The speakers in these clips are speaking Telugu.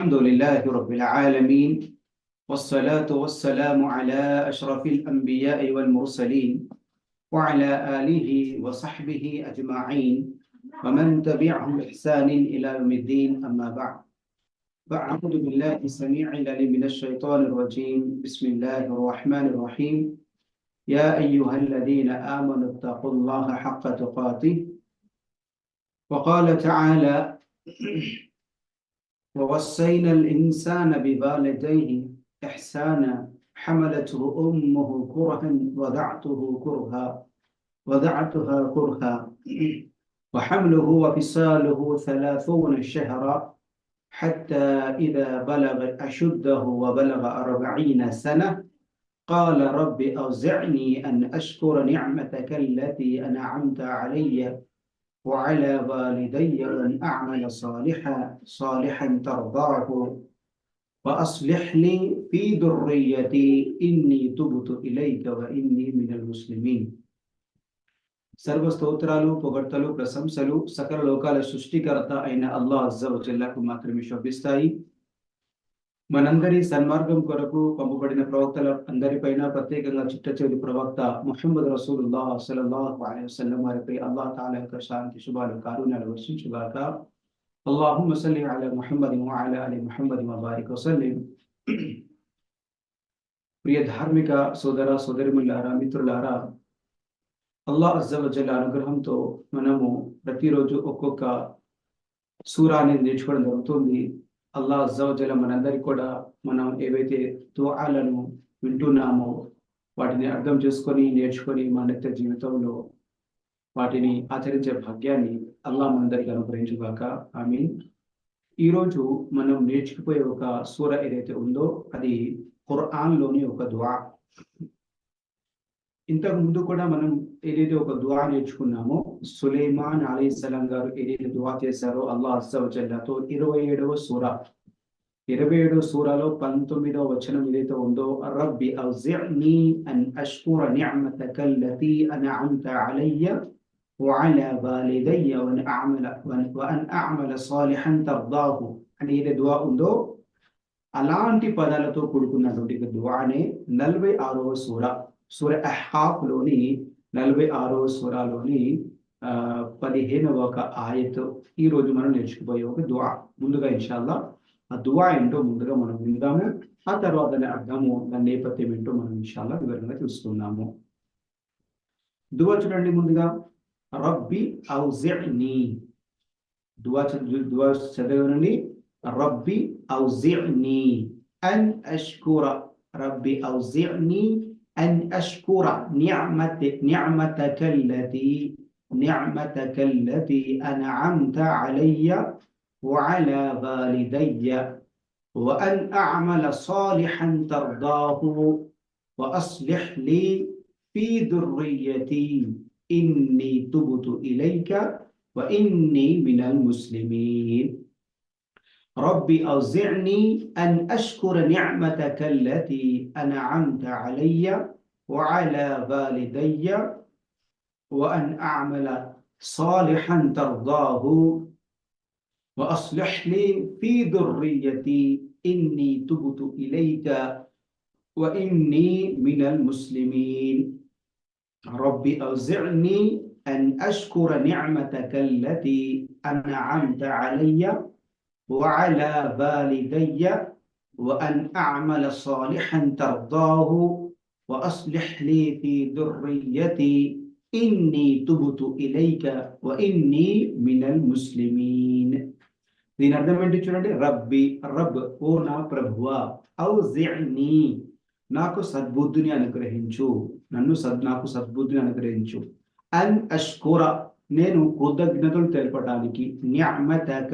الحمد لله رب العالمين والصلاة والسلام على أشرف الأنبياء والمرسلين وعلى آله وصحبه أجمعين ومن تبعهم بإحسان إلى يوم الدين أما بعد. فأعوذ بالله السميع العليم من الشيطان الرجيم. بسم الله الرحمن الرحيم. يا أيها الذين آمنوا اتقوا الله حق تقاته. وقال تعالى ووصينا الإنسان بوالديه إحسانا حملته أمه كرها وضعته كرها وضعتها كرها. وحمله وفصاله ثلاثون شهرا حتى إذا بلغ أشده وبلغ أربعين سنة قال رب أوزعني أن أشكر نعمتك التي أنعمت علي وعلى والدي وأن أعمل صالحا صالحا ترضاه وأصلح لي في ذريتي إني تبت إليك وإني من المسلمين సర్వ స్తోత్రాలు పొగడ్తలు ప్రశంసలు సకల లోకాల సృష్టికర్త అయిన అల్లాహ్ అజ్జవజల్లకు మాత్రమే శోభిస్తాయి మనందరి సన్మార్గం కొరకు పంపబడిన ప్రవక్తల అందరిపైన ప్రత్యేకంగా చిట్టచెవి ప్రవక్త ముహమ్మద్ రసూలుల్లా సల్లల్లాహు అలైహి వసల్లం వారిపై అల్లా తాలా యొక్క శాంతి శుభాలు కారుణ్యాలు వర్షించుగాక అల్లాహు సల్లి అలా ముహమ్మద్ వఅలా అలి ముహమ్మద్ వబారిక్ వసల్లిం. ప్రియ ధార్మిక సోదర సోదరిముల్లారా మిత్రులారా అల్లా అజ్జవజల్ అనుగ్రహంతో మనము ప్రతిరోజు ఒక్కొక్క సూరాన్ని నేర్చుకోవడం జరుగుతుంది. అల్లా అజ్జవజల మనందరికి కూడా మనం ఏవైతే దుఆలను వింటున్నామో వాటిని అర్థం చేసుకొని నేర్చుకొని మన నిత్య జీవితంలో వాటిని ఆచరించే భాగ్యాన్ని అల్లాహ్ మనందరికి అనుగ్రహించుగాక. ఐ మీన్ ఈరోజు మనం నేర్చుకుపోయే ఒక సూర ఏదైతే ఉందో అది ఖుర్ఆన్లోని ఒక దువా ఇంతకు ముందు కూడా మనం ఏదైతే ఒక దువా నేర్చుకున్నామో సులేమాన్ అలీస్లాం గారు ఏదైతే దువా చేశారో అల్లాహ్ అస్సవజల్లాతో ఇరవై ఏడవ సూర ఇరవై ఏడవ సూరాలో పంతొమ్మిదవ వచనం ఏదైతే ఉందో రబ్బి ఔజిఅని అన్ అష్కుర నిఅమతక అల్లతి అన్అమ్త అలయ్య وعلى والدي وأن أعمل وأن أعمل صالحا ترضاه అని ఏదైతే దువా ఉందో అలాంటి పదాలతో కూడుకున్నటువంటి దువానే నలభై ఆరవ సూర సూర అహాఫ్లోని నలభై ఆరో సూరాలోని ఆ పదిహేనవ ఒక ఆయత్. ఈ రోజు మనం నేర్చుకుపోయే ఒక దువా. ముందుగా ఇన్షాల్లా ఆ దువా ఏంటో ముందుగా మనం విందాము. ఆ తర్వాత దాని అర్థము దాని నేపథ్యం ఏంటో మనం ఇన్షాల్లా వివరంగా చూసుకుందాము దువా చూడండి ముందుగా. రబ్బి ఔజిని. దువా దువా చదవండి రబ్బి ఔజిని. అన్ అష్కుర. రబ్బి ఔజిని أن أشكر نعمة نعمتك التي نعمتك التي أنعمت علي وعلى والدي وأن أعمل صالحا ترضاه وأصلح لي في ذريتي. إني تبت إليك وإني من المسلمين. ربي أوزعني أن أشكر نعمتك التي أنعمت علي وعلى والدي وأن أعمل صالحا ترضاه وأصلح لي في ذريتي إني تبت إليك وإني من المسلمين. ربي أوزعني أن أشكر نعمتك التي أنعمت علي وعلى والدي وأن أعمل صالحا ترضاه وأصلح لي في ذريتي إني تبت إليك وإني من المسلمين దీని అర్థం ఏంటి చూడండి రబ్బి రబ్ ఓ నా ప్రభువా ఔజిని నాకు సద్బుద్ధిని అనుగ్రహించు నన్ను సద్ నాకు సద్బుద్ధిని అనుగ్రహించు అన్ అష్కుర నేను కృతజ్ఞతలు తెలపడానికి న్యామతక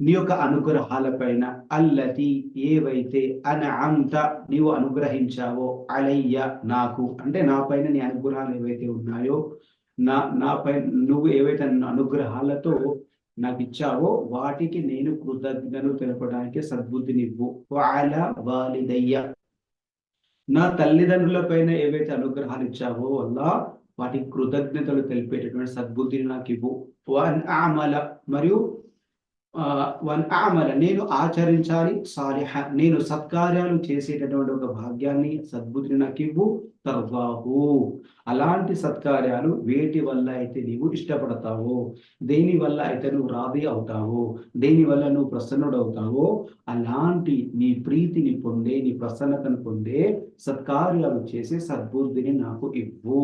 నీ యొక్క అనుగ్రహాల పైన అల్లతి ఏవైతే అంత నీవు అనుగ్రహించావో అలయ్య నాకు అంటే నా పైన నీ అనుగ్రహాలు ఏవైతే ఉన్నాయో నా నాపై నువ్వు ఏవైతే అనుగ్రహాలతో నాకు ఇచ్చావో వాటికి నేను కృతజ్ఞతలు తెలపడానికి సద్బుద్ధినివ్వు. వాళ్ళ వాలిదయ్య. నా తల్లిదండ్రుల పైన ఏవైతే అనుగ్రహాలు ఇచ్చావో వల్ల వాటికి కృతజ్ఞతలు తెలిపేటటువంటి సద్బుద్ధిని నాకు ఇవ్వు మరియు వన్ ఆమల నేను ఆచరించాలి సాలిహ నేను సత్కార్యాలు చేసేటటువంటి ఒక భాగ్యాన్ని సద్బుద్ధిని నాకు ఇవ్వు తర్వాహు. అలాంటి సత్కార్యాలు వేటి వల్ల అయితే నీవు ఇష్టపడతావో దేని వల్ల అయితే నువ్వు రాధి అవుతావో దేని వల్ల నువ్వు ప్రసన్నుడవుతావో అలాంటి నీ ప్రీతిని పొందే నీ ప్రసన్నతను పొందే సత్కార్యాలు చేసే సద్బుద్ధిని నాకు ఇవ్వు.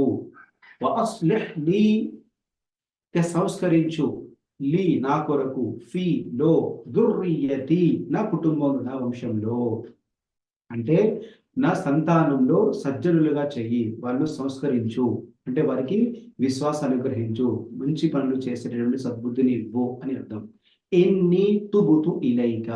సంస్కరించు. లీ నా కొరకు ఫీ లో దుర్రియతి నా కుటుంబంలో నా వంశంలో. అంటే నా సంతానంలో సజ్జనులుగా చెయ్యి వాళ్ళు సంస్కరించు. అంటే వారికి విశ్వాసాన్ని అనుగ్రహించు. మంచి పనులు చేసేటటువంటి సద్బుద్ధిని ఇవ్వు అని అర్థం. ఎన్ని తుబుతు ఇలైక?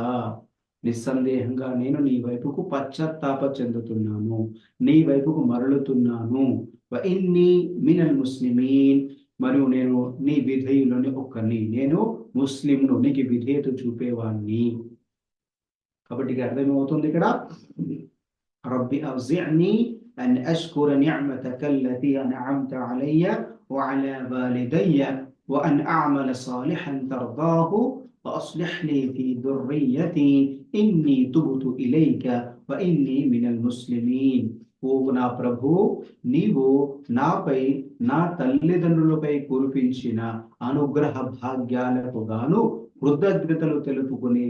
నిస్సందేహంగా నేను నీ వైపుకు పశ్చాత్తాప చెందుతున్నాను. నీ వైపుకు మరలుతున్నాను. ఎన్ని మినల్ ముస్లిమీన్. మరియు నేను నీ విధేయులని ఒక్కరిని నేను ముస్లింను నీకు విధేయత చూపేవాణ్ణి కాబట్టి అర్థమవుతుంది ఇక్కడ రబ్బి అవ్జిఅని అన్ అష్కుర నిఅమతక అల్లతి అన్అమ్త అలయ్య وعلى والدي وأن أعمل صالحا ترضاه وأصلح لي في ذريتي إني تبت إليك وإني من المسلمين ఓ నా ప్రభు నీవు నాపై నా తల్లిదండ్రులపై కురిపించిన అనుగ్రహ భాగ్యాలకు గాను కృతజ్ఞతలు తెలుపుకుని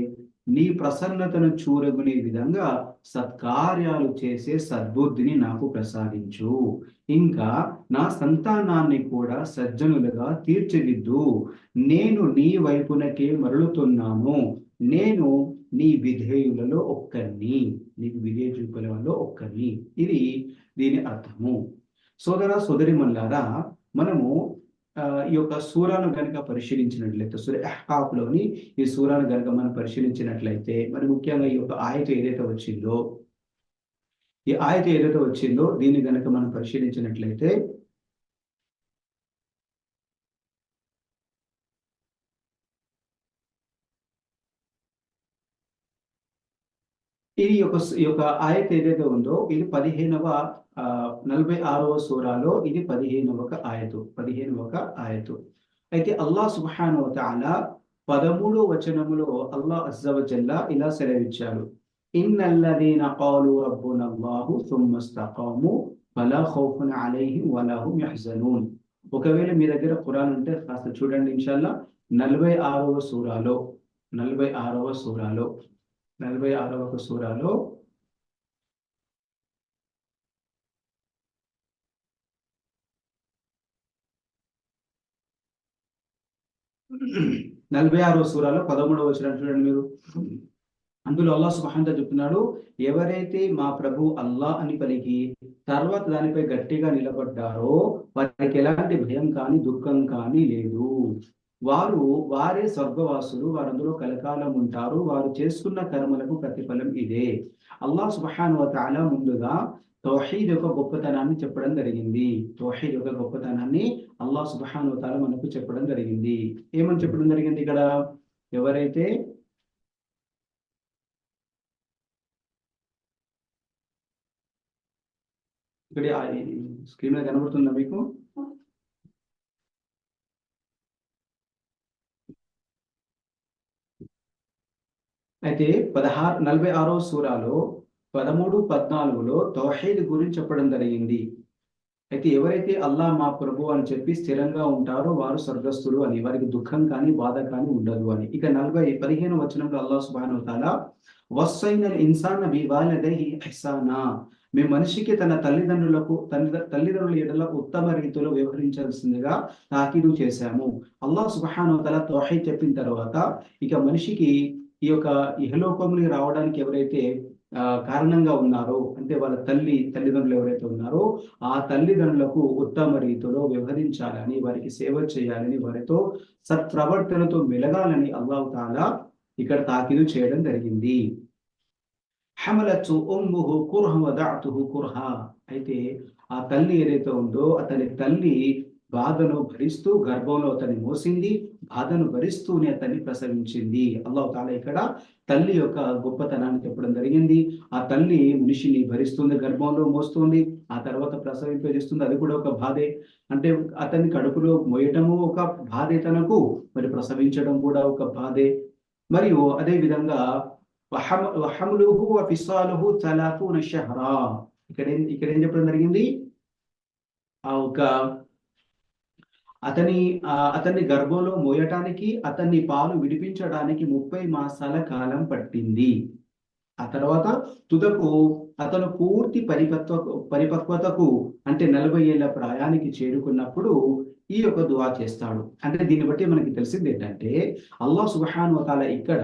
నీ ప్రసన్నతను చూరగునే విధంగా సత్కార్యాలు చేసే సద్బుద్ధిని నాకు ప్రసాదించు. ఇంకా నా సంతానాన్ని కూడా సజ్జనులుగా తీర్చిదిద్దు. నేను నీ వైపునకే మరలుతున్నాను. నేను నీ విధేయులలో ఒక్కరిని నీకు విధేయ చూపలలో ఒక్కరిని. ఇది దీని అర్థము. సోదర సోదరి మల్లారా మనము ఈ యొక్క సూరాను కనుక పరిశీలించినట్లయితే సూర్య అహ్కాప్లోని ఈ సూరాను కనుక మనం పరిశీలించినట్లయితే మరి ముఖ్యంగా ఈ యొక్క ఆయత ఏదైతే వచ్చిందో ఈ ఆయత ఏదైతే వచ్చిందో దీన్ని కనుక మనం పరిశీలించినట్లయితే ఇది యొక్క ఈ యొక్క ఆయత ఏదైతే ఉందో ఇది పదిహేనవ నలభై ఆరవ సూరాలో ఇది పదిహేనవ ఆయతు పదిహేనవ ఆయతు. అయితే అల్లాహ్ సుబ్హాను తాల పదమూడో వచనములో అల్లాహ్ అజ్జవజల్లా ఇలా సెలవిచ్చాడు. ఇన్నల్లదీన కాలు రబ్బున అల్లాహు వలా ఖౌఫున్ అలైహిం వలా హుమ్ ఒకవేళ మీ దగ్గర ఖురాన్ ఉంటే కాస్త చూడండి ఇన్షాల్లా. నలభై ఆరవ సూరాలో నలభై ఆరవ సూరాలో. నలభై ఆరవ సూరాలో నలభై ఆరో సూరాలో పదమూడవ వచ్చిన చూడండి మీరు. అందులో అల్లా సుబహాన్ చెప్తున్నాడు ఎవరైతే మా ప్రభు అల్లా అని పలికి తర్వాత దానిపై గట్టిగా నిలబడ్డారో వారికి ఎలాంటి భయం కానీ దుఃఖం కానీ లేదు. వారు వారే స్వర్గవాసులు వారు అందులో కలకాలం ఉంటారు వారు చేసుకున్న కర్మలకు ప్రతిఫలం ఇదే. అల్లా సుబహాన్ తాలా ముందుగా తోహీద్ యొక్క గొప్పతనాన్ని చెప్పడం జరిగింది. తోహీద్ యొక్క గొప్పతనాన్ని అల్లా సుబహాన్ తాల మనకు చెప్పడం జరిగింది. ఏమని చెప్పడం జరిగింది ఇక్కడ? ఎవరైతే ఇక్కడ స్క్రీన్ మీద కనబడుతుందా మీకు? అయితే పదహారు నలభై ఆరో సూరాలో పదమూడు పద్నాలుగులో తౌహీద్ గురించి చెప్పడం జరిగింది. అయితే ఎవరైతే అల్లా మా ప్రభు అని చెప్పి స్థిరంగా ఉంటారో వారు స్వర్గస్థులు అని వారికి దుఃఖం కానీ బాధ కానీ ఉండదు అని. ఇక నలభై పదిహేను వచనంలో అల్లా సుబాను తాలా వస్సైన ఇన్సాన్ బివాలదహి ఇహ్సానా. మేము మనిషికి తన తల్లిదండ్రులకు తల్లి తల్లిదండ్రుల ఎడల ఉత్తమ రీతిలో వ్యవహరించాల్సిందిగా తాకీదు చేశాము. అల్లాహ్ సుబహాను తల తోహై చెప్పిన తర్వాత ఇక మనిషికి ఈ యొక్క ఇహలోకంలోకి రావడానికి ఎవరైతే కారణంగా ఉన్నారో అంటే వాళ్ళ తల్లి తల్లిదండ్రులు ఎవరైతే ఉన్నారో ఆ తల్లిదండ్రులకు ఉత్తమ రీతిలో వ్యవహరించాలని వారికి సేవ చేయాలని వారితో సత్ప్రవర్తనతో మెలగాలని అల్లాహ్ తాలా ఇక్కడ తాకిదు చేయడం జరిగింది. హమలచ్చు ఉమ్ముహు కుర్హ వదాతుహు కుర్హ. అయితే ఆ తల్లి ఏదైతే ఉందో అతని తల్లి బాధను భరిస్తూ గర్భంలో అతన్ని మోసింది బాధను భరిస్తూనే అతన్ని ప్రసవించింది. అల్లాహ్ తాలా ఇక్కడ తల్లి యొక్క గొప్పతనాన్ని చెప్పడం జరిగింది. ఆ తల్లి మనిషిని భరిస్తుంది గర్భంలో మోస్తుంది ఆ తర్వాత ప్రసవింపజేస్తుంది అది కూడా ఒక బాధే. అంటే అతని కడుపులో మోయటము ఒక బాధే తనకు మరి ప్రసవించడం కూడా ఒక బాధే. మరియు అదే విధంగా వహములుహు ఫిసాలుహు ఇక్కడ ఇక్కడ ఏం చెప్పడం జరిగింది? ఆ ఒక అతని అతన్ని గర్భంలో మోయటానికి అతన్ని పాలు విడిపించడానికి ముప్పై మాసాల కాలం పట్టింది. ఆ తర్వాత తుదకు అతను పూర్తి పరిపక్వ పరిపక్వతకు అంటే నలభై ఏళ్ళ ప్రాయానికి చేరుకున్నప్పుడు ఈ యొక్క దువా చేస్తాడు. అంటే దీన్ని బట్టి మనకి తెలిసింది ఏంటంటే అల్లాహ్ సుబహాన్ వతాల ఇక్కడ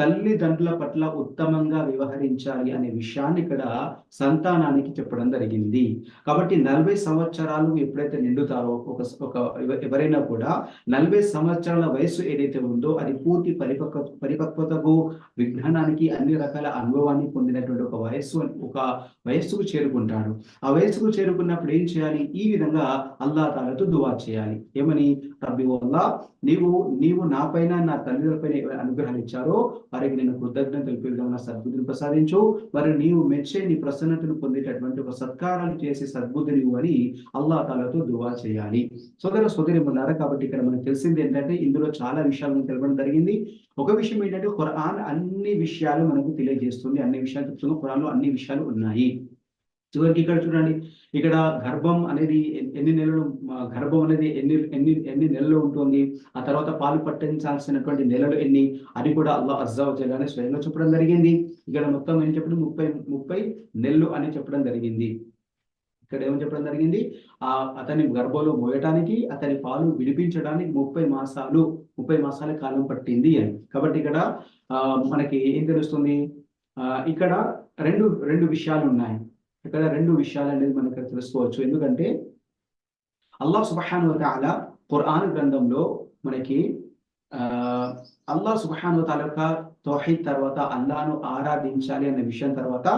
తల్లిదండ్రుల పట్ల ఉత్తమంగా వ్యవహరించాలి అనే విషయాన్ని ఇక్కడ సంతానానికి చెప్పడం జరిగింది. కాబట్టి నలభై సంవత్సరాలు ఎప్పుడైతే నిండుతారో ఒక ఒక ఎవరైనా కూడా నలభై సంవత్సరాల వయసు ఏదైతే ఉందో అది పూర్తి పరిపక్వ పరిపక్వతకు విజ్ఞానానికి అన్ని రకాల అనుభవాన్ని పొందినటువంటి ఒక వయస్సు ఒక వయస్సుకు చేరుకుంటాడు. ఆ వయస్సుకు చేరుకున్నప్పుడు ఏం చేయాలి? ఈ విధంగా అల్లా తాలతో దువా చేయాలి. ఏమని? రబ్బి వల్ల నీవు నీవు నా పైన నా తల్లిదండ్రులపైన అనుగ్రహాలు ఇచ్చారో వారికి నేను కృతజ్ఞత తెలిపే సద్బుద్ధిని ప్రసాదించు. మరి నీవు మెచ్చే నీ ప్రసన్నతను పొందేటటువంటి ఒక సత్కారాలు చేసే సద్బుద్ధిని అని అల్లా తాలతో దువా చేయాలి. సోదర సోదరి ఉన్నారా కాబట్టి ఇక్కడ మనకు తెలిసింది ఏంటంటే ఇందులో చాలా విషయాలను తెలపడం జరిగింది. ఒక విషయం ఏంటంటే ఖురాన్ అన్ని విషయాలు మనకు తెలియజేస్తుంది. అన్ని విషయాలు చెప్తుంది. ఖురాన్లో అన్ని విషయాలు ఉన్నాయి. చివరికి ఇక్కడ చూడండి ఇక్కడ గర్భం అనేది ఎన్ని నెలలు గర్భం అనేది ఎన్ని ఎన్ని ఎన్ని నెలలు ఉంటుంది ఆ తర్వాత పాలు పట్టించాల్సినటువంటి నెలలు ఎన్ని అని కూడా అల్లా అజ్జావజల్ స్వయంగా చెప్పడం జరిగింది. ఇక్కడ మొత్తం ఏం చెప్పడం? ముప్పై ముప్పై నెలలు అని చెప్పడం జరిగింది. ఇక్కడ ఏమని చెప్పడం జరిగింది? ఆ అతని గర్భంలో మోయటానికి అతని పాలు విడిపించడానికి ముప్పై మాసాలు ముప్పై మాసాల కాలం పట్టింది అని. కాబట్టి ఇక్కడ మనకి ఏం తెలుస్తుంది? ఇక్కడ రెండు రెండు విషయాలు ఉన్నాయి. ఇక్కడ రెండు విషయాలు అనేది మనకు తెలుసుకోవచ్చు. ఎందుకంటే అల్లాహ్ సుబహాన్ తాల ఖురాన్ గ్రంథంలో మనకి అల్లాహ్ సుబహాన్ తాల యొక్క తోహీద్ తర్వాత అల్లాను ఆరాధించాలి అనే విషయం తర్వాత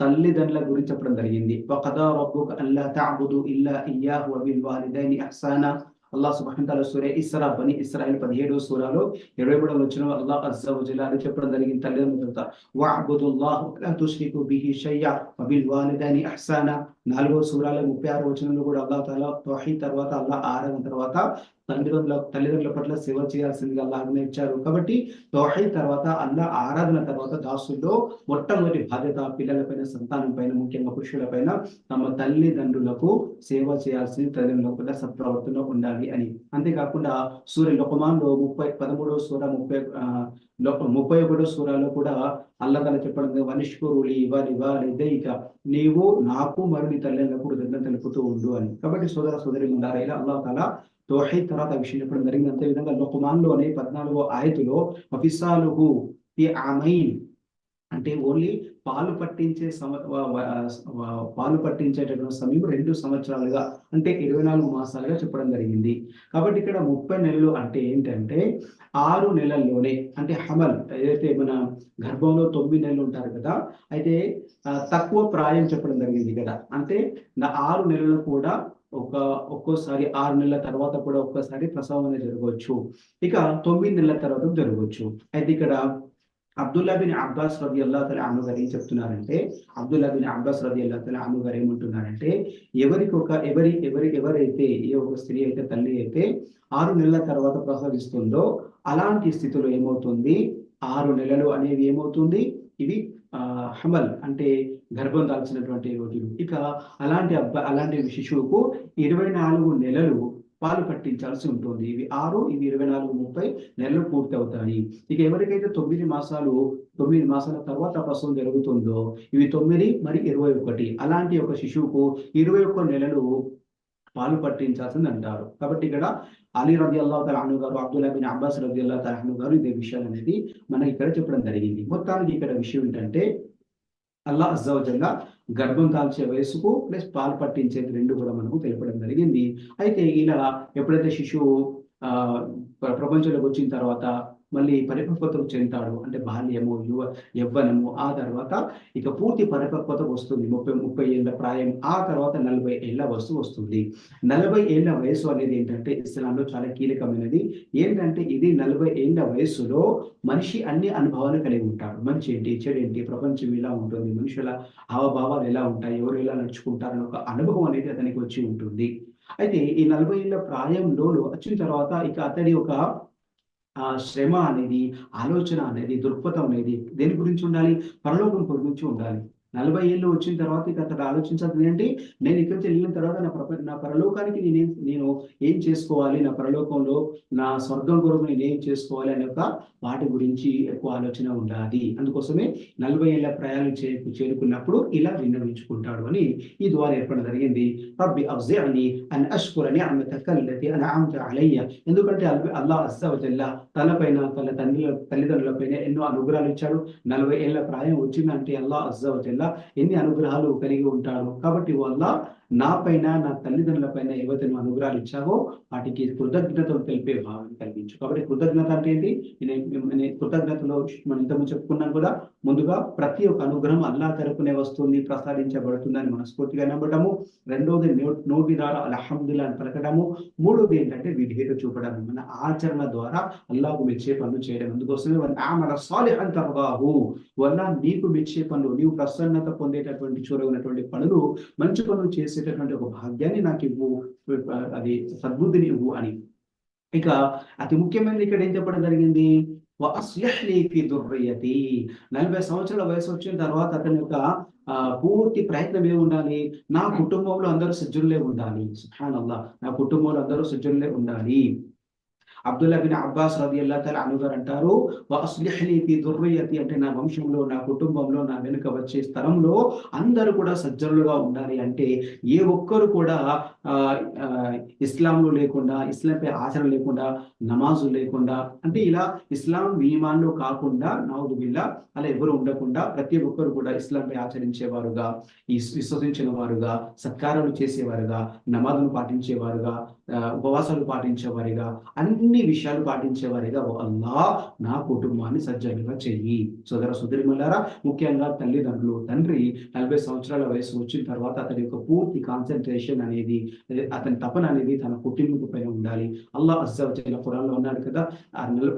తల్లిదండ్రుల గురించి చెప్పడం జరిగింది. వకదా రబ్బుక అల్లా తాబుదు ఇల్లా ఇయ్యాహు వబిల్ వాలిదైని అహ్సానా అల్లా సుబహంతాల సూర్య ఇస్రా బని ఇస్రాయిల్ పదిహేడవ సూరాలో ఇరవై మూడవ వచ్చిన అల్లా అజ్జా అని చెప్పడం జరిగింది. తల్లిదండ్రులతో వఅబుదుల్లాహ్ బిహి షయ్యా వబిల్ అహ్సానా నాలుగో సూరాల ముప్పై ఆరు వచనంలో కూడా అల్లా తాలా తోహీ తర్వాత అల్లా ఆరవ తర్వాత తల్లిదండ్రుల తల్లిదండ్రుల పట్ల సేవ చేయాల్సిందిగా అల్లాహ్ ఇచ్చారు. కాబట్టి తోహై తర్వాత అల్లా ఆరాధన తర్వాత దాసుల్లో మొట్టమొదటి బాధ్యత పిల్లలపైన సంతానం పైన ముఖ్యంగా పురుషులపైన తమ తల్లిదండ్రులకు సేవ చేయాల్సింది తల్లిదండ్రులకు కూడా సత్ప్రవర్తన ఉండాలి అని. అంతేకాకుండా సూర్య లోకమాన్లో ముప్పై పదమూడవ సూర ముప్పై ముప్పై ఒకటో సూరాలో కూడా అల్లగల చెప్పడం వనిష్కూరులు ఇవ్వాలి ఇవ్వాలి దైక నీవు నాకు మరియు నీ తల్లిదండ్రులకు కృతజ్ఞత తెలుపుతూ ఉండు అని. కాబట్టి సోదర సోదరి ఉండాలి అల్లాహ్ తల తోహీద్ తర్వాత విషయం చెప్పడం జరిగింది. అంతే విధంగా లుకుమాన్లోనే పద్నాలుగో ఆయతులో మఫిసాలుహు ఈ ఆమైన్ అంటే ఓన్లీ పాలు పట్టించే సమ పాలు పట్టించేటటువంటి సమయం రెండు సంవత్సరాలుగా అంటే ఇరవై నాలుగు మాసాలుగా చెప్పడం జరిగింది. కాబట్టి ఇక్కడ ముప్పై నెలలు అంటే ఏంటంటే ఆరు నెలల్లోనే అంటే హమల్ ఏదైతే మన గర్భంలో తొమ్మిది నెలలు ఉంటారు కదా అయితే తక్కువ ప్రాయం చెప్పడం జరిగింది కదా. అంటే ఆరు నెలలు కూడా ఒక ఒక్కోసారి ఆరు నెలల తర్వాత కూడా ఒక్కసారి ప్రసవం అనేది జరగవచ్చు. ఇక తొమ్మిది నెలల తర్వాత జరగవచ్చు. అయితే ఇక్కడ అబ్దుల్లా బిన్ అబ్బాస్ రది అల్లా తల ఆమె గారు ఏం చెప్తున్నారంటే అబ్దుల్లా బిన్ అబ్బాస్ రది అల్లా తల ఆమె గారు ఏమంటున్నారంటే ఎవరికి ఒక ఎవరి ఎవరి ఎవరైతే ఏ ఒక స్త్రీ అయితే తల్లి అయితే ఆరు నెలల తర్వాత ప్రసవిస్తుందో అలాంటి స్థితిలో ఏమవుతుంది? ఆరు నెలలు అనేవి ఏమవుతుంది? ఇవి హమల్ అంటే గర్భం దాల్చినటువంటి రోజులు ఇక అలాంటి అబ్బా అలాంటి శిశువుకు ఇరవై నాలుగు నెలలు పాలు పట్టించాల్సి ఉంటుంది. ఇవి ఆరు ఇవి ఇరవై నాలుగు ముప్పై నెలలు పూర్తి అవుతాయి ఇక ఎవరికైతే తొమ్మిది మాసాలు తొమ్మిది మాసాల తర్వాత ప్రసవం జరుగుతుందో ఇవి తొమ్మిది మరి ఇరవై ఒకటి. అలాంటి ఒక శిశువుకు ఇరవై ఒక్క నెలలు పాలు పట్టించాల్సింది అంటారు. కాబట్టి ఇక్కడ అలీ రది అల్లా తలాను గారు అబ్దుల్లా బిన్ అబ్బాస్ రది అల్లా తలాను గారు ఇదే విషయాలు అనేది మనకి ఇక్కడ చెప్పడం జరిగింది. మొత్తానికి ఇక్కడ విషయం ఏంటంటే అల్లా అజ్జావజల్లా గర్భం కాల్చే వయసుకు ప్లస్ పాలు పట్టించేది రెండు కూడా మనకు తెలపడం జరిగింది. అయితే ఇలా ఎప్పుడైతే శిశువు ప్రపంచంలోకి వచ్చిన తర్వాత మళ్ళీ పరిపక్వతకు చెందుతాడు. అంటే బాల్యము యువ యవ్వనము. ఆ తర్వాత ఇక పూర్తి పరిపక్వత వస్తుంది. ముప్పై ముప్పై ఏళ్ళ ప్రాయం. ఆ తర్వాత నలభై ఏళ్ళ వస్తు వస్తుంది. నలభై ఏళ్ళ వయసు అనేది ఏంటంటే ఇస్లాంలో చాలా కీలకమైనది. ఏంటంటే ఇది నలభై ఏళ్ళ వయసులో మనిషి అన్ని అనుభవాలు కలిగి ఉంటాడు. మంచి ఏంటి? చెడు ఏంటి? ప్రపంచం ఎలా ఉంటుంది? మనుషుల హావభావాలు ఎలా ఉంటాయి? ఎవరు ఎలా నడుచుకుంటారని ఒక అనుభవం అనేది అతనికి వచ్చి ఉంటుంది. అయితే ఈ నలభై ఏళ్ళ ప్రాయంలో వచ్చిన తర్వాత ఇక అతడి ఒక శ్రమ అనేది ఆలోచన అనేది దృక్పథం అనేది దేని గురించి ఉండాలి? పరలోకం గురించి ఉండాలి. నలభై ఏళ్ళు వచ్చిన తర్వాత ఇక అతడు ఆలోచించాల్సింది ఏంటి? నేను ఇక్కడి నుంచి వెళ్ళిన తర్వాత నా ప్రప నా పరలోకానికి నేను నేను ఏం చేసుకోవాలి? నా పరలోకంలో నా స్వర్గం కొరకు నేను ఏం చేసుకోవాలి? అనే ఒక వాటి గురించి ఎక్కువ ఆలోచన ఉండాలి అందుకోసమే నలభై ఏళ్ళ ప్రయాణం చే చేరుకున్నప్పుడు ఇలా విన్నవించుకుంటాడు అని ఈ ద్వారా ఏర్పడడం జరిగింది. రబ్బి అని అన్ ఆమె నిఅమతక అని ఆమె అలయ్య. ఎందుకంటే అల్లా అస్సవజల్లా తనపైన తన తండ్రి తల్లిదండ్రులపైన ఎన్నో అనుగ్రహాలు ఇచ్చాడు. నలభై ఏళ్ళ ప్రాయం వచ్చిందంటే అల్లా అస్సవజల్లా ఎన్ని అనుగ్రహాలు కలిగి ఉంటాడు. కాబట్టి వల్ల నా పైన నా తల్లిదండ్రుల పైన ఏవైతే నువ్వు అనుగ్రహాలు ఇచ్చావో వాటికి కృతజ్ఞతలు తెలిపే భావన కలిగించు. కాబట్టి కృతజ్ఞత అంటే ఏంటి? నేను- కృతజ్ఞతలో మనం ఇంతకు చెప్పుకున్నాం కూడా ముందుగా ప్రతి ఒక్క అనుగ్రహం అల్లా తరపునే వస్తుంది ప్రసాదించబడుతుందని మనస్ఫూర్తిగా నమ్మటము రెండోది నోటి ద్వారా అల్హమ్దుల్లా అని పలకడము. మూడోది ఏంటంటే విధేయత చూపడం మన ఆచరణ ద్వారా అల్లాకు మెచ్చే పనులు చేయడం. అందుకోసమే వాళ్ళ ఆమల సాలిహన్ వల్ల నీకు మెచ్చే పనులు నీవు ప్రసన్నత పొందేటటువంటి చూరగినటువంటి పనులు మంచి పనులు చేసి చేసేటటువంటి ఒక భాగ్యాన్ని నాకు ఇవ్వు అది సద్బుద్ధిని ఇవ్వు అని. ఇక అతి ముఖ్యమైనది ఇక్కడ ఏం చెప్పడం జరిగింది? "వ అస్లిహ్ నలభై సంవత్సరాల వయసు వచ్చిన తర్వాత అతని యొక్క పూర్తి ప్రయత్నం ఏమి ఉండాలి? నా కుటుంబంలో అందరూ సజ్జులే ఉండాలి. సుబ్హానల్లాహ్ నా కుటుంబంలో అందరూ సజ్జులే ఉండాలి. అబ్దుల్లా బిన్ అబ్బాస్ రవి అల్లా తల అనుగారు అంటారు అంటే నా వంశంలో నా కుటుంబంలో నా వెనుక వచ్చే స్థలంలో అందరూ కూడా సజ్జనులుగా ఉండాలి అంటే ఏ ఒక్కరు కూడా ఇస్లాంలో లేకుండా ఇస్లాంపై ఆచరణ లేకుండా నమాజు లేకుండా అంటే ఇలా ఇస్లాం నియమాల్లో కాకుండా నౌదు బిల్లా అలా ఎవరు ఉండకుండా ప్రతి ఒక్కరు కూడా ఇస్లాంపై ఆచరించేవారుగా విశ్వసించిన వారుగా సత్కారాలు చేసేవారుగా నమాజును పాటించేవారుగా ఉపవాసాలు పాటించేవారుగా అన్ని అన్ని విషయాలు పాటించేవారిగా ఓ అల్లా నా కుటుంబాన్ని సజ్జనులుగా చెయ్యి సోదర సుదరిమల్లారా ముఖ్యంగా తల్లిదండ్రులు తండ్రి నలభై సంవత్సరాల వయసు వచ్చిన తర్వాత అతని యొక్క పూర్తి కాన్సన్ట్రేషన్ అనేది అతని తపన అనేది తన కుటుంబం పైన ఉండాలి. అల్లాహ్ అజ్జా ఖురాన్లో ఉన్నాడు కదా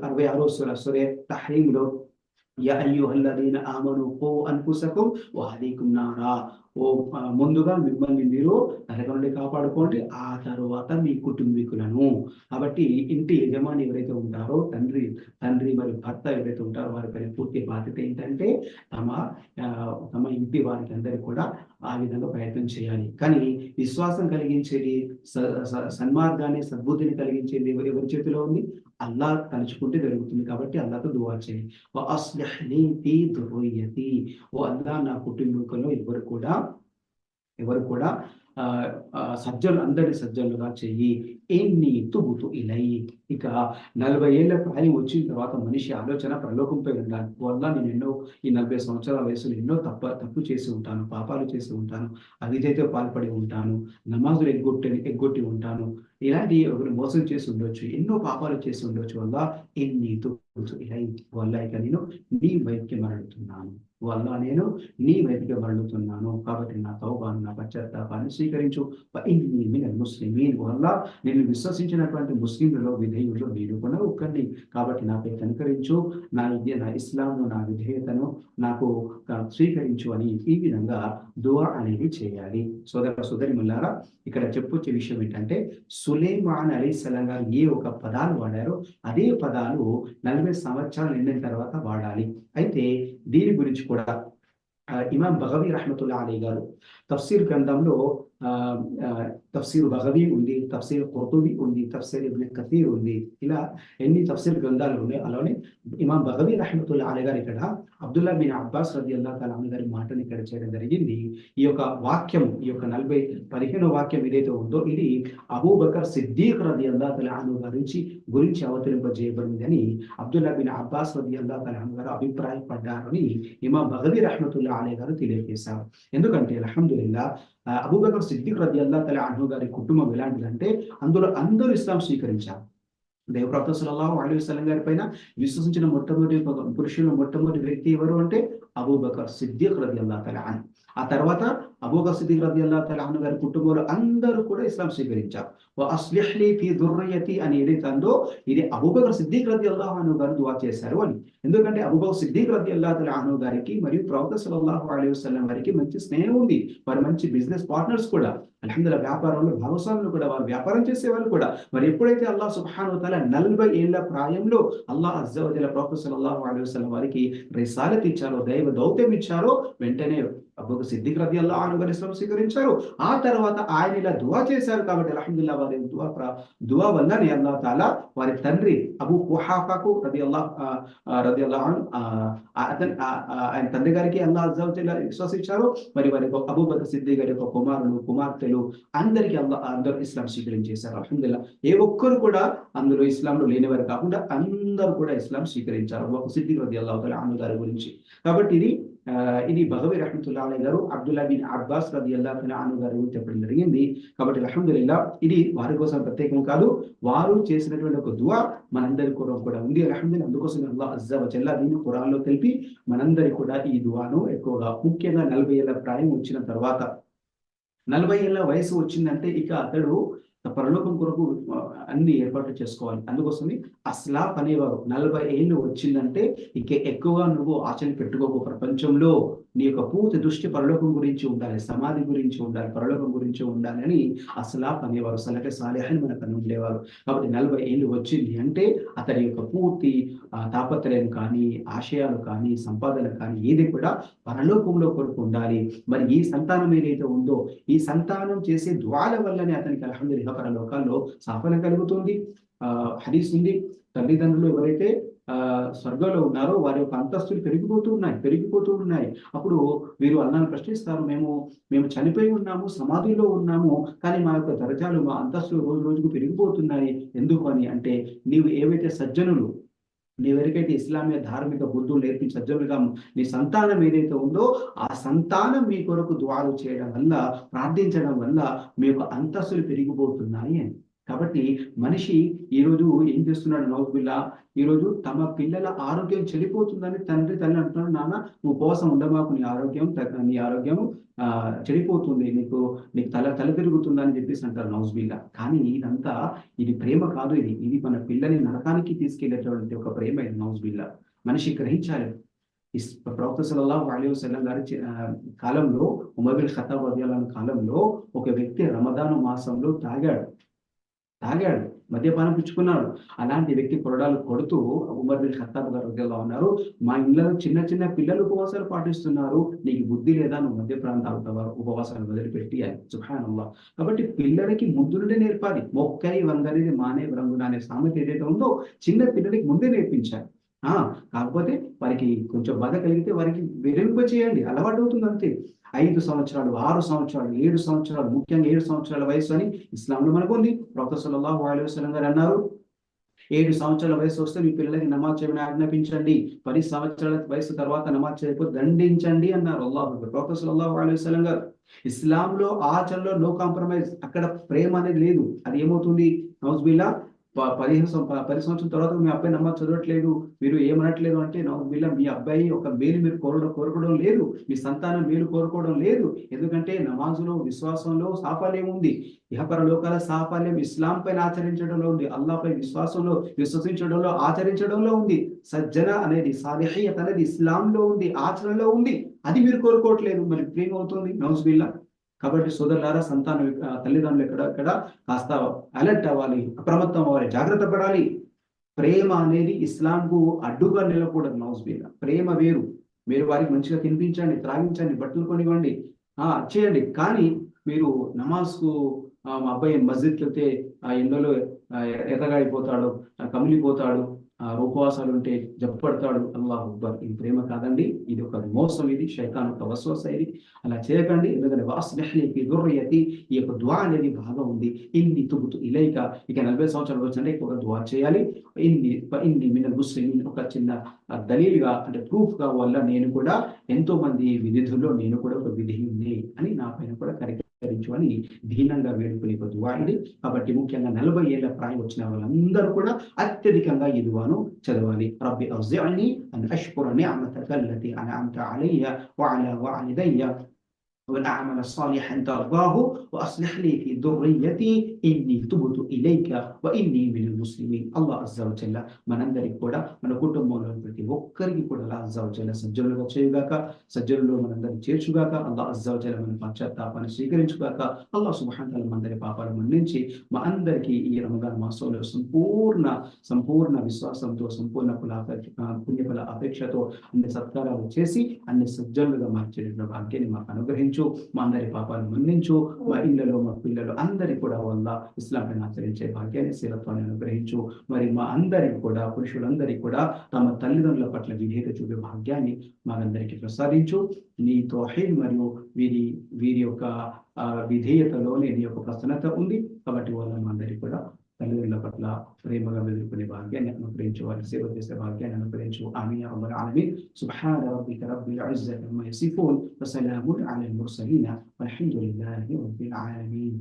అరవై ఆరో సుర సురే తహరీంలో యా అయ్యుహల్లదీన ఆమను కూ అన్ఫుసకుం వహదీకుం ఓ ముందుగా మిమ్మల్ని మీరు నరకం నుండి కాపాడుకోండి ఆ తర్వాత మీ కుటుంబీకులను. కాబట్టి ఇంటి యజమాని ఎవరైతే ఉంటారో తండ్రి తండ్రి మరియు భర్త ఎవరైతే ఉంటారో వారిపై పూర్తి బాధ్యత ఏంటంటే తమ ఆ, తమ ఇంటి వారికి అందరికీ కూడా ఆ విధంగా ప్రయత్నం చేయాలి. కానీ విశ్వాసం కలిగించేది స- స- సన్మార్గాన్ని సద్బుద్ధిని కలిగించేది ఎవరి చేతిలో ఉంది? అల్లా తలుచుకుంటే జరుగుతుంది. కాబట్టి అల్లాతో దువా చేయండి. "వ అస్లిహ్ లీ ఓ అల్లా నా కుటుంబంలో ఎవరు కూడా ఎవరు కూడా సజ్జలు అందరి సజ్జలుగా చెయ్యి. ఎన్ని తుబుతు ఇలై. ఇక నలభై ఏళ్ళ ప్రాయం వచ్చిన తర్వాత మనిషి ఆలోచన ప్రలోకంపై ఉండాలి. వల్ల నేను ఎన్నో ఈ నలభై సంవత్సరాల వయసులో ఎన్నో తప్ప తప్పు చేసి ఉంటాను పాపాలు చేసి ఉంటాను అవిధైతే పాల్పడి ఉంటాను నమాజులు ఎగ్గొట్టి ఎగ్గొట్టి ఉంటాను. ఇలాంటి ఒకరు మోసం చేసి ఉండొచ్చు ఎన్నో పాపాలు చేసి ఉండొచ్చు వల్ల ఎన్ని తుబుతు ఇలై. వల్ల ఇక నేను నీ వైపుకి మరలుతున్నాను. వల్ల నేను నీ వైపుకి మరలుతున్నాను. కాబట్టి నా తౌబాను నా పశ్చాత్తాపాన్ని స్వీకరించు. ఫఇన్నీ మినల్ ముస్లిమీన్ వల్ల నేను విశ్వసించినటువంటి ముస్లింలలో విధేయుల్లో మీరు కూడా ఒక్కరిని. కాబట్టి నాపై కనుకరించు. నా విద్య నా ఇస్లాంను నా విధేయతను నాకు స్వీకరించు అని ఈ విధంగా దువా అనేది చేయాలి. సోదర సోదరి ముల్లారా ఇక్కడ చెప్పొచ్చే విషయం ఏంటంటే సులేమాన్ అలీ సలాం గారు ఏ ఒక పదాలు వాడారో అదే పదాలు నలభై సంవత్సరాలు నిండిన తర్వాత వాడాలి. అయితే దీని గురించి కూడా ఆ, ఇమాం బగవి రహమతుల్లా అలీ గారు తఫ్సీర్ గ్రంథంలో ఆ, ఆ, తఫ్సీర్ బగవి ఉంది తఫ్సీర్ కుర్తుబి ఉంది తఫ్సీర్ ఇబ్న్ కథీర్ ఉంది ఇలా ఎన్ని తఫ్సీర్ గ్రంథాలు ఉన్నాయి అలానే ఇమాం బగవి రహమతుల్లా అలీ గారు ఇక్కడ అబ్దుల్లా బిన్ అబ్బాస్ రది అల్లా తలామి గారి మాటను ఇక్కడ చేయడం జరిగింది. ఈ యొక్క వాక్యం ఈ యొక్క నలభై పదిహేను వాక్యం ఏదైతే ఉందో ఇది అబూబకర్ సిద్దీక్ రది అల్లా తలాను గురించి గురించి అవతరింపజేయబడింది అని అబ్దుల్లా బిన్ అబ్బాస్ రది అల్లా తలాను గారు అభిప్రాయపడ్డారని ఇమాం బగవి రహమతుల్లా అలీ గారు తెలియజేశారు. ఎందుకంటే అల్హమ్దుల్లా అబూబకర్ సిద్దిక్ రది అల్లా తల అను గారి కుటుంబం ఎలాంటిదంటే అందులో అందరూ ఇస్లాం స్వీకరించారు. దేవప్రభు సల్లల్లాహు అలీ వసలం గారి పైన విశ్వసించిన మొట్టమొదటి పురుషుల మొట్టమొదటి వ్యక్తి ఎవరు అంటే అబూబకర్ సిద్దిక్ రది అల్లా తల అన్ ఆ తర్వాత అబూబకర్ సిద్దిక్ రది అల్లా తల గారి కుటుంబంలో అందరూ కూడా ఇస్లాం స్వీకరించారు. "వ ఫీ దుర్రయతి అని ఏదైతే అందో ఇది అబూబకర్ సిద్దిక్ రది అల్లాహు గారు దువా చేశారు అని. ఎందుకంటే అబూబకర్ సిద్దిక్ రది అల్లా తల గారికి మరియు ప్రవక్త సల్లల్లాహు అలీ వసలం వారికి మంచి స్నేహం ఉంది. వారు మంచి బిజినెస్ పార్ట్నర్స్ కూడా. అల్హమ్దుల్లా వ్యాపారంలో భాగస్వాములు కూడా. వారు వ్యాపారం చేసేవాళ్ళు కూడా. మరి ఎప్పుడైతే అల్లాహ్ సుహాను తల నలభై ఏళ్ళ ప్రాయంలో అల్లాహ్ అజ్జవజల ప్రొఫెసర్ సల్లల్లాహు అలైహి వసల్లం వారికి రిసాలత్ ఇచ్చారో దైవ దౌత్యం ఇచ్చారో వెంటనే అబ్బు సిద్దిక్ రది అల్లా అనుగని స్వీకరించారు. ఆ తర్వాత ఆయన ఇలా దువా చేశారు కాబట్టి అలహమ్దుల్లా వారి దువా దువా వల్లనే అల్లా తాలా వారి తండ్రి అబు కుహాఫాకు రది అల్లా రది అల్లా అతని ఆయన తండ్రి గారికి అల్లా అజ్జవజల విశ్వసించారు. మరి వారి అబూ బకర్ సిద్దిక్ గారి యొక్క కుమారులు కుమార్తెలు అందరికీ అల్లా అందరూ ఇస్లాం స్వీకరించేశారు అలహమ్దుల్లా ఏ ఒక్కరు కూడా అందులో ఇస్లాంలో లేనివారు కాకుండా అందరూ కూడా ఇస్లాం స్వీకరించారు. ఒక సిద్దిక్ రది అల్లాహ్ గారి గురించి. కాబట్టి ఇది ఇది బగవి రహమతుల్లా గారు అబ్దుల్లా బిన్ అబ్బాస్ రది అల్లా అను గారి చెప్పడం జరిగింది. కాబట్టి అల్హమ్దుల్లా ఇది వారి కోసం ప్రత్యేకం కాదు వారు చేసినటువంటి ఒక దువా మనందరి కూడా కూడా ఉంది. అల్హమ్దుల్లా అందుకోసం అల్లా అజ్జా చెల్లా దీన్ని ఖురాన్లో తెలిపి మనందరి కూడా ఈ దువాను ఎక్కువగా ముఖ్యంగా నలభై ఏళ్ళ ప్రాయం వచ్చిన తర్వాత నలభై ఏళ్ళ వయసు వచ్చిందంటే ఇక అతడు పరలోకం కొరకు అన్ని ఏర్పాట్లు చేసుకోవాలి. అందుకోసమే అసలా అనేవారు నలభై ఏళ్ళు వచ్చిందంటే ఇక ఎక్కువగా నువ్వు ఆచరణ పెట్టుకోకు. ప్రపంచంలో నీ యొక్క పూర్తి దృష్టి పరలోకం గురించి ఉండాలి సమాధి గురించి ఉండాలి పరలోకం గురించి ఉండాలి అని అసలా అనేవారు సలహే సాలేహని మనకు ఉండేవారు. కాబట్టి నలభై ఏళ్ళు వచ్చింది అంటే అతని యొక్క పూర్తి తాపత్రయం కానీ ఆశయాలు కానీ సంపాదన కానీ ఏది కూడా పరలోకంలో కొరకు ఉండాలి. మరి ఈ సంతానం ఏదైతే ఉందో ఈ సంతానం చేసే ద్వాల వల్లనే అతనికి అల్హమ్దుల్లాహ్ లోకాల్లో సాఫల్యం కలుగుతుంది. ఆ హదీస్ ఉంది తల్లిదండ్రులు ఎవరైతే ఆ స్వర్గంలో ఉన్నారో వారి యొక్క అంతస్తులు పెరిగిపోతూ ఉన్నాయి పెరిగిపోతూ ఉన్నాయి. అప్పుడు వీరు అన్నాను ప్రశ్నిస్తారు మేము మేము చనిపోయి ఉన్నాము సమాధిలో ఉన్నాము కానీ మా యొక్క దరజాలు మా అంతస్తులు రోజు రోజుకు పెరిగిపోతున్నాయి. ఎందుకు అని అంటే నీవు ఏవైతే సజ్జనులు నీవెవరికైతే ఇస్లామీయ ధార్మిక బుద్ధులు నేర్పి సజ్జనులుగా నీ సంతానం ఏదైతే ఉందో ఆ సంతానం మీ కొరకు దువాలు చేయడం వల్ల ప్రార్థించడం వల్ల మీకు అంతస్తులు పెరిగిపోతున్నాయి అని. కాబట్టి మనిషి ఈరోజు ఏం చేస్తున్నాడు నౌబిల్లా ఈరోజు తమ పిల్లల ఆరోగ్యం చెడిపోతుందని తండ్రి తల్లి అంటున్నాడు నాన్న నువ్వు ఉపవాసం ఉండమాకు నీ ఆరోగ్యం తగ్గ- నీ ఆరోగ్యం ఆ చెడిపోతుంది నీకు నీకు తల తల తిరుగుతుందని చెప్పేసి అంటారు నౌజ్బిల్లా కానీ ఇదంతా ఇది ప్రేమ కాదు ఇది. ఇది మన పిల్లని నరకానికి తీసుకెళ్ళేటువంటి ఒక ప్రేమ ఇది నౌజ్బిల్లా మనిషి గ్రహించాలి. ప్రవక్త సల్లల్లాహు అలైహి వసల్లం గారి కాలంలో ఉమర్ ఖతాబ్ కాలంలో ఒక వ్యక్తి రమదాను మాసంలో తాగాడు. తాగాడు మద్యపానం పుచ్చుకున్నాడు. అలాంటి వ్యక్తి కొరడాలు కొడుతూ ఉమర్ బిన్ ఖత్తాబ్ గారు రదియల్లాహు ఉన్నారు మా ఇంట్లో చిన్న చిన్న పిల్లలు ఉపవాసాలు పాటిస్తున్నారు నీకు బుద్ధి లేదా నువ్వు మద్యపానం తాగుతావా ఉపవాసాలు వదిలిపెట్టి అని. సుభానల్లా కాబట్టి పిల్లలకి ముందు నుండే నేర్పాలి. మొక్కై వంగనేది మానే రంగున అనే సామెత ఏదైతే ఉందో చిన్న పిల్లలకి ముందే నేర్పించాలి. ఆ కాకపోతే వారికి కొంచెం బాధ కలిగితే వారికి విరింప చేయండి అలవాటు అవుతుంది అంతే. ఐదు సంవత్సరాలు ఆరు సంవత్సరాలు ఏడు సంవత్సరాలు ముఖ్యంగా ఏడు సంవత్సరాల వయసు అని ఇస్లాంలో మనకు ఉంది ప్రొఫెసర్ సల్లల్లాహు అలైహి గారు అన్నారు ఏడు సంవత్సరాల వయసు వస్తే మీ పిల్లలకి నమాజ్ చేయమని ఆజ్ఞాపించండి. పది సంవత్సరాల వయసు తర్వాత నమాజ్ చేయకపోతే దండించండి అన్నారు. అల్లాహు ప్రొఫెసర్ సల్లల్లాహు అలైహి గారు ఇస్లాంలో ఆచరణలో నో కాంప్రమైజ్. అక్కడ ప్రేమ అనేది లేదు. అది ఏమవుతుంది? నౌజ్బిల్లా పదిహేను పది సంవత్సరం తర్వాత మీ అబ్బాయి నమాజ్ చదవట్లేదు మీరు ఏమనట్లేదు అంటే నౌజ్బిల్లా మీ అబ్బాయి ఒక మేలు మీరు కోరడం కోరుకోవడం లేదు మీ సంతానం మేలు కోరుకోవడం లేదు ఎందుకంటే నమాజులో విశ్వాసంలో సాఫల్యం ఉంది ఇహపర లోకాల సాఫల్యం ఇస్లాం పైన ఆచరించడంలో ఉంది అల్లాహపై విశ్వాసంలో విశ్వసించడంలో ఆచరించడంలో ఉంది సజ్జన అనేది సాలిహీయత్ అనేది ఇస్లాంలో ఉంది ఆచరణలో ఉంది అది మీరు కోరుకోవట్లేదు. మరి ప్రేమ అవుతుంది నౌజ్బిల్లా కాబట్టి సోదరులారా సంతానం తల్లిదండ్రులు ఎక్కడ ఎక్కడ కాస్త అలర్ట్ అవ్వాలి అప్రమత్తం అవ్వాలి జాగ్రత్త పడాలి. ప్రేమ అనేది ఇస్లాంకు అడ్డుగా నిలకూడదు నౌజ్బిల్లా ప్రేమ వేరు. మీరు వారికి మంచిగా తినిపించండి త్రాగించండి బట్టలు కొనివ్వండి ఆ చేయండి. కానీ మీరు నమాజ్కు మా అబ్బాయి మస్జిద్కి వెళ్తే ఆ ఎండలో ఎదగాడిపోతాడు ఎర్రగాడిపోతాడు కమిలిపోతాడు ఉపవాసాలు ఉంటే జబ్బడతాడు అల్లాహ్ అక్బర్. ఇది ప్రేమ కాదండి. ఇది ఒక మోసం ఇది. శైతాన్ ఒక వస్వస ఇది. అలా చేయకండి. ఎందుకంటే ఈ యొక్క ద్వా అనేది బాగా ఉంది. ఇన్ని తుబుతు ఇలైక. ఇక నలభై సంవత్సరాలు వచ్చింటే ఒక ద్వా చేయాలి. ఇన్ని ఇన్ని మినల్ ముస్లిం ఒక చిన్న దలీలుగా అంటే ప్రూఫ్గా వల్ల నేను కూడా ఎంతో మంది విధితుల్లో నేను కూడా ఒక విధి ఉంది అని నా పైన కూడా కరెక్ట్ అని దీనంగా వేడుకునే వారిని కాబట్టి ముఖ్యంగా నలభై ఏళ్ళ ప్రాయం వచ్చిన వాళ్ళందరూ కూడా అత్యధికంగా ఇదువాను చదవాలి. రబ్బి అర్జిఅని అన్ అష్కుర నిఅమతక అల్లతి అన్అమ్త అలయ్య వఅలా వాలిదయ్య ونعمل صالحا ترضاه واصلح لي في ذريتي اني تبت اليك واني من المسلمين الله عز وجل మనందరికి కూడా మన కుటుంబంలో ప్రతి ఒక్కరికి కూడా అల్లా అజ్జా వజల్ల సజ్జనులుగా చేయుగాక సజ్జనులు మనందరినీ చేర్చుగాక అల్లా అజ్జా వజల్ల మన పశ్చాత్తాపాన్ని స్వీకరించుగాక అల్లా సుబ్హానహు మనందరి పాపాలు మన్నించి మా అందరికీ ఈ రమదాన్ మాసంలో సంపూర్ణ సంపూర్ణ విశ్వాసంతో సంపూర్ణ కుల పుణ్యఫల అపేక్షతో అన్ని సత్కారాలు చేసి అన్ని సజ్జనులుగా మార్చేటువంటి భాగ్యాన్ని మాకు అనుగ్రహించు మా అందరి పాపాలు మన్నించు మా ఇళ్ళలో మా పిల్లలు అందరి కూడా వల్ల ఇస్లాంని ఆచరించే భాగ్యాన్ని శీలత్వాన్ని అనుగ్రహించు. మరి మా అందరికి కూడా పురుషులందరికీ కూడా తమ తల్లిదండ్రుల పట్ల విధేయత చూపే భాగ్యాన్ని మనందరికీ ప్రసాదించు. నీ తోహీద్ మరియు వీరి వీరి యొక్క ఆ, విధేయతలోనే నీ యొక్క ప్రసన్నత ఉంది. కాబట్టి వాళ్ళని అందరికీ కూడా తల్లిదండ్రుల పట్ల ప్రేమగా ఎదుర్కొనే భాగ్యాన్ని అనుగ్రహించు వారి సేవ చేసే భాగ్యాన్ని అనుగ్రహించు ఆమె అమర్ ఆలమీ سبحان ربك رب العزة عما يصفون وسلام على المرسلين والحمد لله رب العالمين